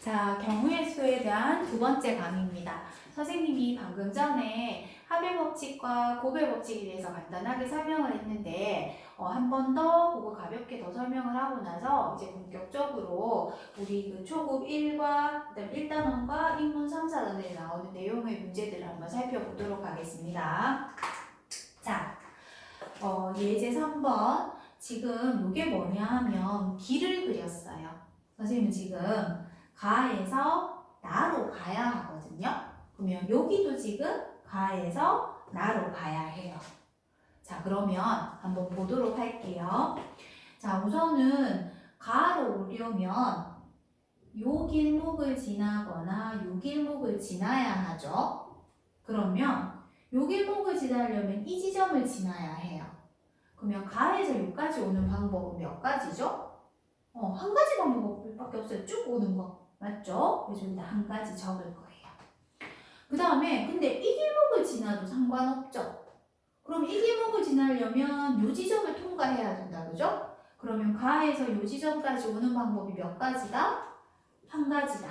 자, 경우의 수에 대한 두 번째 강의입니다. 선생님이 방금 전에 합의 법칙과 고배 법칙에 대해서 간단하게 설명을 했는데 어, 한 번더 그거 가볍게 더 설명을 하고 나서 이제 본격적으로 우리 그 초급 1과 그다음 1단원과 인문 3, 4단원에 나오는 내용의 문제들을 한번 살펴보도록 하겠습니다. 자, 어, 예제 3번 지금 이게 뭐냐 하면 길을 그렸어요. 선생님은 지금 가에서 나로 가야 하거든요. 그러면 여기도 지금 가에서 나로 가야 해요. 자, 그러면 한번 보도록 할게요. 자, 우선은 가로 오려면 요 길목을 지나거나 요 길목을 지나야 하죠. 그러면 요 길목을 지나려면 이 지점을 지나야 해요. 그러면 가에서 여기까지 오는 방법은 몇 가지죠? 어, 한 가지 방법밖에 없어요. 쭉 오는 거. 맞죠? 여기다 한 가지 적을 거예요. 그 다음에 근데 이 길목을 지나도 상관없죠? 그럼 이 길목을 지나려면 요 지점을 통과해야 된다. 그죠? 그러면 가에서 요 지점까지 오는 방법이 몇 가지다? 한 가지다.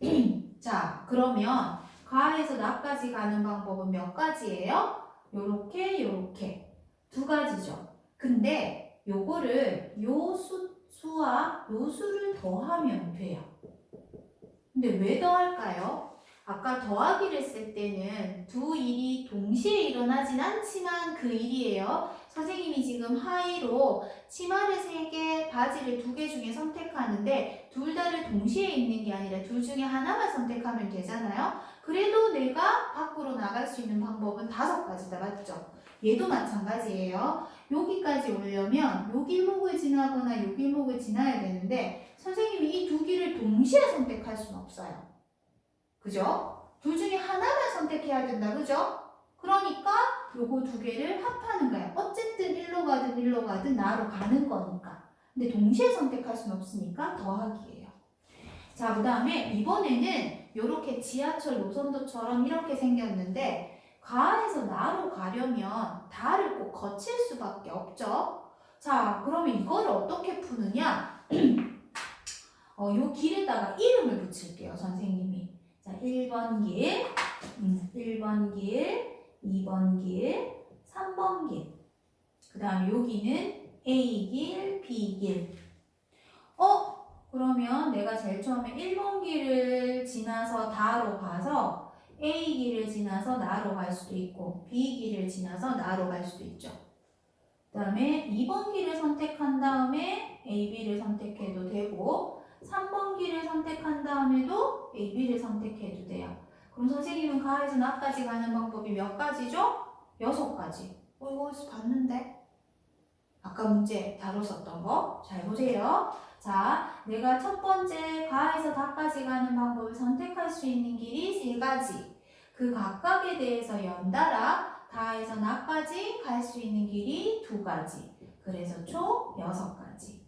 자, 그러면 가에서 나까지 가는 방법은 몇 가지예요? 요렇게, 요렇게. 두 가지죠. 근데 요거를 요 수, 수와 요 수를 더하면 돼요. 근데 왜 더할까요? 아까 더하기를 쓸 때는 두 일이 동시에 일어나진 않지만 그 일이에요. 선생님이 지금 하이로 치마를 세 개, 바지를 두개 중에 선택하는데 둘 다를 동시에 입는 게 아니라 둘 중에 하나만 선택하면 되잖아요. 그래도 내가 밖으로 나갈 수 있는 방법은 다섯 가지다, 맞죠? 얘도 마찬가지예요. 여기까지 오려면 요 길목을 지나거나 요 길목을 지나야 되는데 선생님이 이 두 길을 동시에 선택할 수는 없어요. 그죠? 둘 중에 하나만 선택해야 된다, 그죠? 그러니까 요거 두 개를 합하는 거야. 어쨌든 일로 가든 일로 가든 나로 가는 거니까. 근데 동시에 선택할 수는 없으니까 더하기예요. 자, 그 다음에 이번에는 요렇게 지하철 노선도처럼 이렇게 생겼는데 가에서 나로 가려면 다를 꼭 거칠 수밖에 없죠. 자, 그러면 이거를 어떻게 푸느냐? 어, 요 길에다가 이름을 붙일게요, 선생님이. 자, 1번 길, 음, 1번 길, 2번 길, 3번 길. 그 다음에 여기는 A길, B길. 어? 그러면 내가 제일 처음에 1번 길을 지나서 다로 가서 A길을 지나서 나로 갈 수도 있고 B길을 지나서 나로 갈 수도 있죠. 그 다음에 2번 길을 선택한 다음에 AB를 선택해도 되고 3번 길을 선택한 다음에도 AB를 선택해도 돼요. 그럼 선생님은 가에서 나까지 가는 방법이 몇 가지죠? 여섯 가지. 어, 이거 어디서 봤는데? 아까 문제 다뤘었던 거. 잘 보세요. 자, 내가 첫 번째 가에서 다까지 가는 방법을 선택할 수 있는 길이 세 가지. 그 각각에 대해서 연달아 다에서 나까지 갈 수 있는 길이 두 가지. 그래서 총 여섯 가지.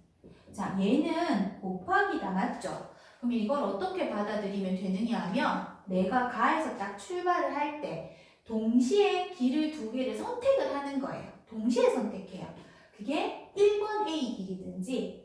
자, 얘는 곱하기다 맞죠? 그럼 이걸 어떻게 받아들이면 되느냐 하면 내가 가에서 딱 출발을 할 때 동시에 길을 두 개를 선택을 하는 거예요. 동시에 선택해요. 그게 1번 A 길이든지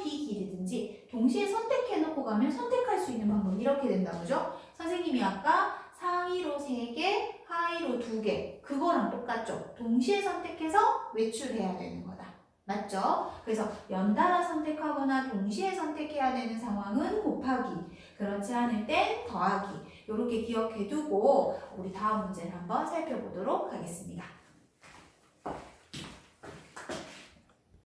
3번 B 길이든지 동시에 선택해 놓고 가면 선택할 수 있는 방법 이렇게 된다 그죠? 선생님이 아까 상위로 3개, 하위로 2개 그거랑 똑같죠? 동시에 선택해서 외출해야 되는 거다. 맞죠? 그래서 연달아 선택하거나 동시에 선택해야 되는 상황은 곱하기 그렇지 않을 땐 더하기 이렇게 기억해 두고 우리 다음 문제를 한번 살펴보도록 하겠습니다.